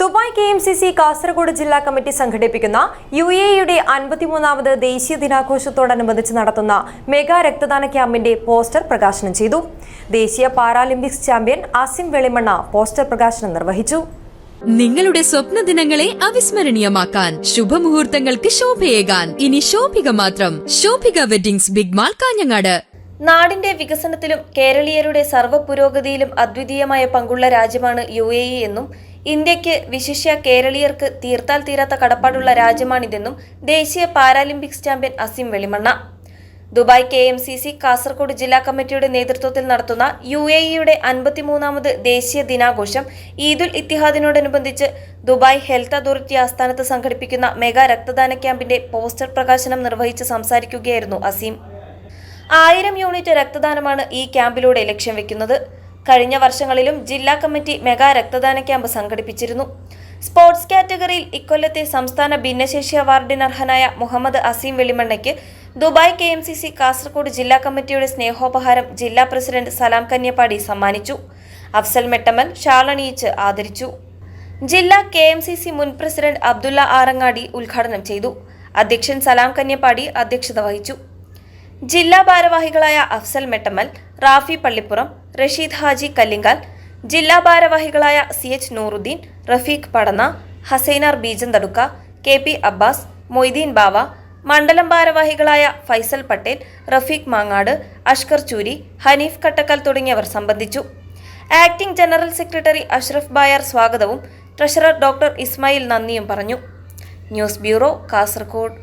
Dubai K M C C Kasaragod ജില്ലാ committee സംഘടിപ്പിക്കുന്ന U A യുടെ അൻപത്തിമൂന്നാമത് ദേശീയ ദിനാഘോഷത്തോടനുബന്ധിച്ച് നടത്തുന്ന മെഗാ രക്തദാന ക്യാമ്പിന്റെ പോസ്റ്റർ പ്രകാശനം ചെയ്തു. ദേശീയ paralympics champion Asim Velimanna poster പ്രകാശനം നിർവഹിച്ചു. നിങ്ങളുടെ സ്വപ്ന ദിനങ്ങളെ അവിസ്മരണീയമാക്കാൻ ശുഭമുഹൂർത്തങ്ങൾക്ക് ശോഭയേകാൻ. ഇനി ശോഭിക മാത്രം. Shobhika weddings big mall Kanhangad. നാടിന്റെ വികസനത്തിലും കേരളീയരുടെ സർവ പുരോഗതിയിലും അദ്വിതീയമായ പങ്കുള്ള രാജ്യമാണ് യു എ ഇ എന്നും ഇന്ത്യയ്ക്ക് വിശിഷ്യ കേരളീയർക്ക് തീർത്താൽ തീരാത്ത കടപ്പാടുള്ള രാജ്യമാണിതെന്നും ദേശീയ paralympics champion Asim Velimanna. Dubai K M C C Kasaragod ജില്ലാ കമ്മിറ്റിയുടെ നേതൃത്വത്തിൽ നടത്തുന്ന യു എ ഇയുടെ അൻപത്തിമൂന്നാമത് ദേശീയ ദിനാഘോഷം ഈദുൽ ഇത്തിഹാദിനോടനുബന്ധിച്ച് ദുബായ് ഹെൽത്ത് അതോറിറ്റി ആസ്ഥാനത്ത് സംഘടിപ്പിക്കുന്ന മെഗാ രക്തദാന ക്യാമ്പിന്റെ പോസ്റ്റർ പ്രകാശനം നിർവഹിച്ച് സംസാരിക്കുകയായിരുന്നു അസീം. ആയിരം യൂണിറ്റ് രക്തദാനമാണ് ഈ ക്യാമ്പിലൂടെ ലക്ഷ്യം വെക്കുന്നത്. കഴിഞ്ഞ വർഷങ്ങളിലും ജില്ലാ കമ്മിറ്റി മെഗാ രക്തദാന ക്യാമ്പ് സംഘടിപ്പിച്ചിരുന്നു. സ്പോർട്സ് കാറ്റഗറിയിൽ ഇക്കൊല്ലത്തെ സംസ്ഥാന ഭിന്നശേഷി അവാർഡിന് അർഹനായ Muhammad Azeem വെളിമണ്ണയ്ക്ക് Dubai K M C C Kasaragod ജില്ലാ കമ്മിറ്റിയുടെ സ്നേഹോപഹാരം ജില്ലാ പ്രസിഡന്റ് സലാം കന്യപ്പാടി സമ്മാനിച്ചു. അഫ്സൽ മെട്ടമൽ ഷാളണിയിച്ച് ആദരിച്ചു. ജില്ലാ കെ എം സി സി മുൻ പ്രസിഡന്റ് അബ്ദുള്ള ആറങ്ങാടി ഉദ്ഘാടനം ചെയ്തു. അധ്യക്ഷൻ സലാം കന്യപ്പാടി അധ്യക്ഷത വഹിച്ചു. ജില്ലാ ഭാരവാഹികളായ അഫ്സൽ മെട്ടമ്മൽ റാഫി പള്ളിപ്പുറം റഷീദ് ഹാജി കല്ലിങ്കാൽ ജില്ലാ ഭാരവാഹികളായ C H Nooruddin Rafeeq Padanna Hasainar Beejan Thadukka K P Abbas Moideen Bava മണ്ഡലം ഭാരവാഹികളായ ഫൈസൽ പട്ടേൽ റഫീഖ് മാങ്ങാട് അഷ്കർ ചൂരി ഹനീഫ് കട്ടക്കൽ തുടങ്ങിയവർ സംബന്ധിച്ചു. Acting general secretary Ashraf Bayar സ്വാഗതവും ട്രഷറർ ഡോക്ടർ ഇസ്മായിൽ നന്ദിയും പറഞ്ഞു. News bureau Kasaragod